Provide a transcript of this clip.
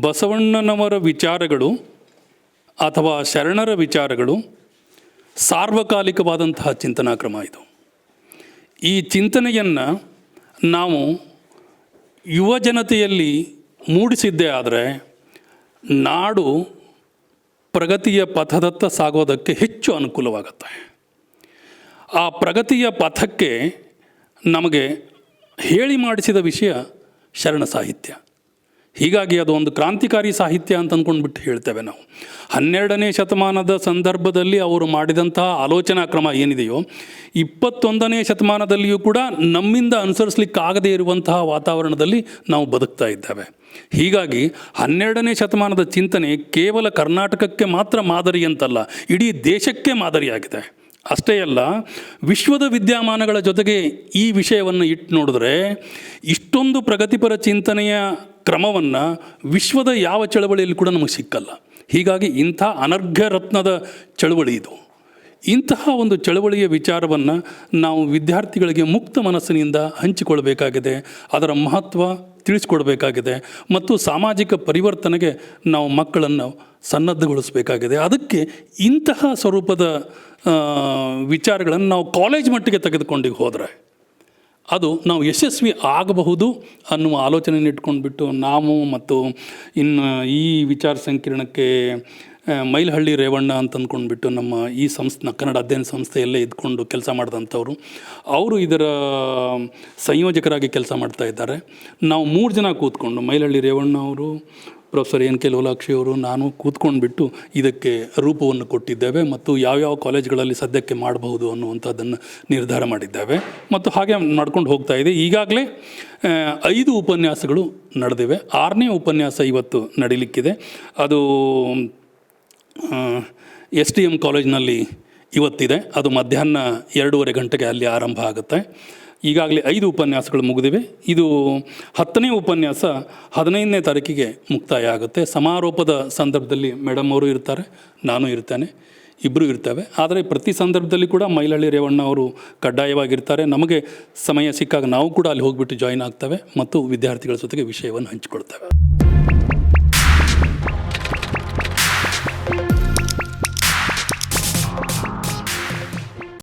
ಬಸವಣ್ಣನವರ ವಿಚಾರಗಳು ಅಥವಾ ಶರಣರ ವಿಚಾರಗಳು ಸಾರ್ವಕಾಲಿಕವಾದಂತಹ ಚಿಂತನಾ ಕ್ರಮ ಇದು. ಈ ಚಿಂತನೆಯನ್ನು ನಾವು ಯುವ ಜನತೆಯಲ್ಲಿ ಮೂಡಿಸಿದ್ದೇ ಆದರೆ ನಾಡು ಪ್ರಗತಿಯ ಪಥದತ್ತ ಸಾಗೋದಕ್ಕೆ ಹೆಚ್ಚು ಅನುಕೂಲವಾಗುತ್ತೆ. ಆ ಪ್ರಗತಿಯ ಪಥಕ್ಕೆ ನಮಗೆ ಹೇಳಿ ಮಾಡಿಸಿದ ವಿಷಯ ಶರಣ ಸಾಹಿತ್ಯ. ಹೀಗಾಗಿ ಅದು ಒಂದು ಕ್ರಾಂತಿಕಾರಿ ಸಾಹಿತ್ಯ ಅಂತ ಅಂದ್ಕೊಂಡ್ಬಿಟ್ಟು ಹೇಳ್ತೇವೆ ನಾವು. ಹನ್ನೆರಡನೇ ಶತಮಾನದ ಸಂದರ್ಭದಲ್ಲಿ ಅವರು ಮಾಡಿದಂತಹ ಆಲೋಚನಾ ಕ್ರಮ ಏನಿದೆಯೋ, ಇಪ್ಪತ್ತೊಂದನೇ ಶತಮಾನದಲ್ಲಿಯೂ ಕೂಡ ನಮ್ಮಿಂದ ಅನುಸರಿಸಲಿಕ್ಕಾಗದೇ ಇರುವಂತಹ ವಾತಾವರಣದಲ್ಲಿ ನಾವು ಬದುಕ್ತಾ ಇದ್ದೇವೆ. ಹೀಗಾಗಿ ಹನ್ನೆರಡನೇ ಶತಮಾನದ ಚಿಂತನೆ ಕೇವಲ ಕರ್ನಾಟಕಕ್ಕೆ ಮಾತ್ರ ಮಾದರಿ ಅಂತಲ್ಲ, ಇಡೀ ದೇಶಕ್ಕೆ ಮಾದರಿಯಾಗಿದೆ ಅಷ್ಟೇ ಅಲ್ಲ, ವಿಶ್ವದ ವಿದ್ಯಮಾನಗಳ ಜೊತೆಗೆ ಈ ವಿಷಯವನ್ನು ಇಟ್ಟು ನೋಡಿದ್ರೆ, ಇಷ್ಟೊಂದು ಪ್ರಗತಿಪರ ಚಿಂತನೆಯ ಕ್ರಮವನ್ನು ವಿಶ್ವದ ಯಾವ ಚಳವಳಿಯಲ್ಲಿ ಕೂಡ ನಮಗೆ ಸಿಕ್ಕಲ್ಲ. ಹೀಗಾಗಿ ಇಂಥ ಅನರ್ಘ್ಯ ರತ್ನದ ಚಳವಳಿ ಇದು. ಇಂತಹ ಒಂದು ಚಳವಳಿಯ ವಿಚಾರವನ್ನು ನಾವು ವಿದ್ಯಾರ್ಥಿಗಳಿಗೆ ಮುಕ್ತ ಮನಸ್ಸಿನಿಂದ ಹಂಚಿಕೊಳ್ಬೇಕಾಗಿದೆ ಅದರ ಮಹತ್ವ ತಿಳಿಸ್ಕೊಡ್ಬೇಕಾಗಿದೆ. ಮತ್ತು ಸಾಮಾಜಿಕ ಪರಿವರ್ತನೆಗೆ ನಾವು ಮಕ್ಕಳನ್ನು ಸನ್ನದ್ಧಗೊಳಿಸಬೇಕಾಗಿದೆ. ಅದಕ್ಕೆ ಇಂತಹ ಸ್ವರೂಪದ ವಿಚಾರಗಳನ್ನು ನಾವು ಕಾಲೇಜ್ ಮಟ್ಟಿಗೆ ತೆಗೆದುಕೊಂಡು ಹೋದರೆ ಅದು ನಾವು ಯಶಸ್ವಿ ಆಗಬಹುದು ಅನ್ನುವ ಆಲೋಚನೆಯನ್ನು ಇಟ್ಕೊಂಡ್ಬಿಟ್ಟು ನಾವು ಮತ್ತು ಇನ್ನು ಈ ವಿಚಾರ ಸಂಕಿರಣಕ್ಕೆ ಮೈಲಹಳ್ಳಿ ರೇವಣ್ಣ ಅಂತ ಅಂದ್ಕೊಂಡ್ಬಿಟ್ಟು ನಮ್ಮ ಈ ಸಂಸ್ಥೆ, ಕನ್ನಡ ಅಧ್ಯಯನ ಸಂಸ್ಥೆಯಲ್ಲೇ ಇದ್ಕೊಂಡು ಕೆಲಸ ಮಾಡಿದಂಥವ್ರು. ಅವರು ಇದರ ಸಂಯೋಜಕರಾಗಿ ಕೆಲಸ ಮಾಡ್ತಾ ಇದ್ದಾರೆ. ನಾವು ಮೂರು ಜನ ಕೂತ್ಕೊಂಡು ಮೈಲಹಳ್ಳಿ ರೇವಣ್ಣ ಅವರು ಪ್ರೊಫೆಸರ್ ಎನ್ ಕೆ ಲೋಲಾಕ್ಷಿ ಅವರು ನಾನು ಕೂತ್ಕೊಂಡ್ಬಿಟ್ಟು ಇದಕ್ಕೆ ರೂಪವನ್ನು ಕೊಟ್ಟಿದ್ದೇವೆ ಮತ್ತು ಯಾವ್ಯಾವ ಕಾಲೇಜ್ಗಳಲ್ಲಿ ಸದ್ಯಕ್ಕೆ ಮಾಡಬಹುದು ಅನ್ನುವಂಥದ್ದನ್ನು ನಿರ್ಧಾರ ಮಾಡಿದ್ದೇವೆ ಮತ್ತು ಹಾಗೆ ಮಾಡ್ಕೊಂಡು ಹೋಗ್ತಾ ಇದೆ. ಈಗಾಗಲೇ ಐದು ಉಪನ್ಯಾಸಗಳು ನಡೆದಿವೆ. ಆರನೇ ಉಪನ್ಯಾಸ ಇವತ್ತು ನಡೀಲಿಕ್ಕಿದೆ. ಅದು ಎಸ್ ಡಿ ಎಂ ಕಾಲೇಜ್ನಲ್ಲಿ ಇವತ್ತಿದೆ. ಅದು ಮಧ್ಯಾಹ್ನ ಎರಡೂವರೆ ಗಂಟೆಗೆ ಅಲ್ಲಿ ಆರಂಭ ಆಗುತ್ತೆ. ಈಗಾಗಲೇ ಐದು ಉಪನ್ಯಾಸಗಳು ಮುಗಿದಿವೆ. ಇದು ಹತ್ತನೇ ಉಪನ್ಯಾಸ ಹದಿನೈದನೇ ತಾರೀಕಿಗೆ ಮುಕ್ತಾಯ ಆಗುತ್ತೆ ಸಮಾರೋಪದ ಸಂದರ್ಭದಲ್ಲಿ ಮೇಡಮ್ ಅವರು ಇರ್ತಾರೆ, ನಾನು ಇರ್ತೇನೆ ಇಬ್ಬರು ಇರ್ತವೆ. ಆದರೆ ಪ್ರತಿ ಸಂದರ್ಭದಲ್ಲಿ ಕೂಡ ಮೈಲಳ್ಳಿ ರೇವಣ್ಣ ಅವರು ಕಡ್ಡಾಯವಾಗಿರ್ತಾರೆ. ನಮಗೆ ಸಮಯ ಸಿಕ್ಕಾಗ ನಾವು ಕೂಡ ಅಲ್ಲಿ ಹೋಗಿಬಿಟ್ಟು ಜಾಯಿನ್ ಆಗ್ತವೆ ಮತ್ತು ವಿದ್ಯಾರ್ಥಿಗಳ ಜೊತೆಗೆ ವಿಷಯವನ್ನು ಹಂಚಿಕೊಳ್ತೇವೆ.